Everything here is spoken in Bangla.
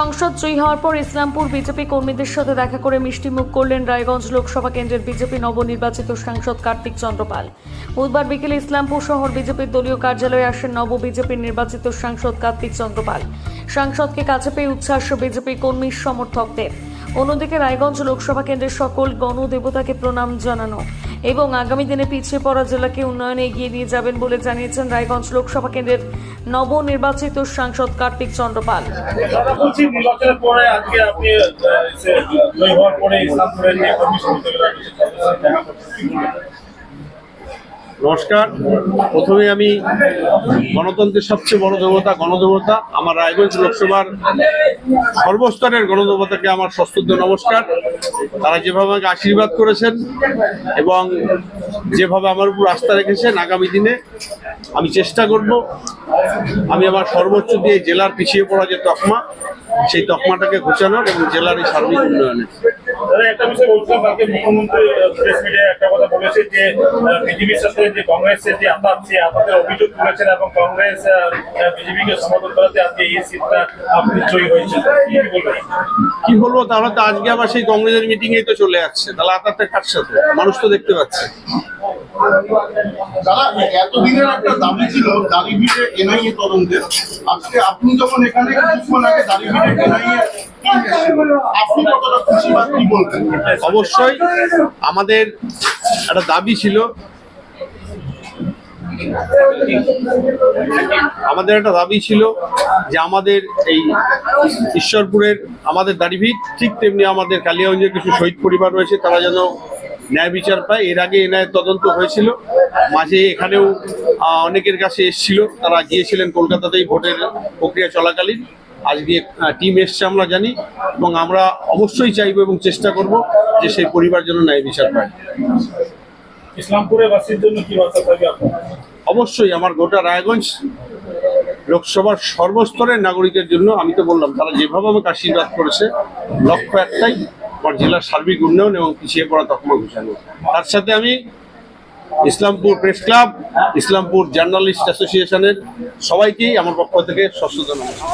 সংসদ জয়ী হওয়ার পর ইসলামপুর বিজেপি কর্মীদের সাথে দেখা করে মিষ্টিমুখ করলেন রায়গঞ্জ লোকসভা কেন্দ্রের বিজেপি নবনির্বাচিত সাংসদ কার্তিক চন্দ্রপাল। বুধবার বিকেলে ইসলামপুর শহর বিজেপির দলীয় কার্যালয়ে আসেন নব বিজেপির নির্বাচিত সাংসদ কার্তিক চন্দ্রপাল। সাংসদকে কাছে পেয়ে উচ্ছ্বাস বিজেপি কর্মী সমর্থকদের। অন্যদিকে রায়গঞ্জ লোকসভা কেন্দ্রের সকল গণদেবতাকে প্রণাম জানানো এবং আগামী দিনে পিছিয়ে পড়া জেলাকে উন্নয়নে এগিয়ে নিয়ে যাবেন বলে জানিয়েছেন রায়গঞ্জ লোকসভা কেন্দ্রের নবনির্বাচিত সাংসদ কার্তিক চন্দ্রপাল? নমস্কার। প্রথমে আমি গণতন্ত্রের সবচেয়ে বড় দেবতা গণদেবতা আমার রায়গঞ্জ লোকসভার সর্বস্তরের গণদেবতাকে আমার সশ্রদ্ধ নমস্কার। তারা যেভাবে আমাকে আশীর্বাদ করেছেন এবং যেভাবে আমার উপর আস্থা রেখেছেন আগামী দিনে আমি চেষ্টা করব। আমি আমার সর্বোচ্চ দিয়ে জেলার পিছিয়ে পড়া যে তকমা, সেই তকমাটাকে ঘোচানোর এবং জেলার এই সার্বিক উন্নয়নের। দাদা একটা বিষয় বলছিলাম কালকে মুখ্যমন্ত্রী প্রেস মিডিয়ায় একটা কথা বলেছে যে বিজেপির সাথে যে কংগ্রেসের যে আতাত সে আতাতের অভিযোগ তুলেছেন এবং কংগ্রেস বিজেপিকে সমর্থন করাতে আজকে এই সিটটা আপনি জয়ী হয়েছেন। কি বলব তাহলে তো আজকে আবার সেই কংগ্রেসের মিটিং এই তো চলে যাচ্ছে তাহলে আতারটা কার সাথে? মানুষ তো দেখতে পাচ্ছে। দাদা এতদিনের একটা দাবি ছিল দাড়িভিটে এনআইএ তদন্তের আজকে আপনি যখন এখানে কিছুক্ষণ আগে দাড়িভিটে এনআইএ আপনি কতটা খুশি বা অবশ্যই আমাদের একটা দাবি ছিল। আমাদের একটা দাবি ছিল যে আমাদের এই ঈশ্বরপুরের আমাদের দাড়িভিট ঠিক তেমনি আমাদের কালিয়াগঞ্জের কিছু শহীদ পরিবার রয়েছে, তারা যেন ন্যায় বিচার পায়। এর আগে এনআইয়ের তদন্ত হয়েছিল। মাঝে এখানেও অনেকের কাছে এসেছিল। তারা গিয়েছিলেন কলকাতাতেই ভোটের প্রক্রিয়া চলাকালীন। আজকে টিম এসছে আমরা জানি এবং আমরা অবশ্যই চাইব এবং চেষ্টা করব যে সেই পরিবার যেন ন্যায় বিচার পায়। ইসলামপুরের জন্য কি বার্তা থাকবে অবশ্যই আমার গোটা রায়গঞ্জ লোকসভার সর্বস্তরের নাগরিকের জন্য আমি তো বললাম তারা যেভাবে আমাকে আশীর্বাদ করেছে লক্ষ্য একটাই আমার জেলার সার্বিক উন্নয়ন এবং পিছিয়ে পড়া তকমা ঘুষানো তার সাথে আমি Islampur press club Islampur journalist অ্যাসোসিয়েশনের সবাইকেই আমার পক্ষ থেকে সচেতন নমস্কার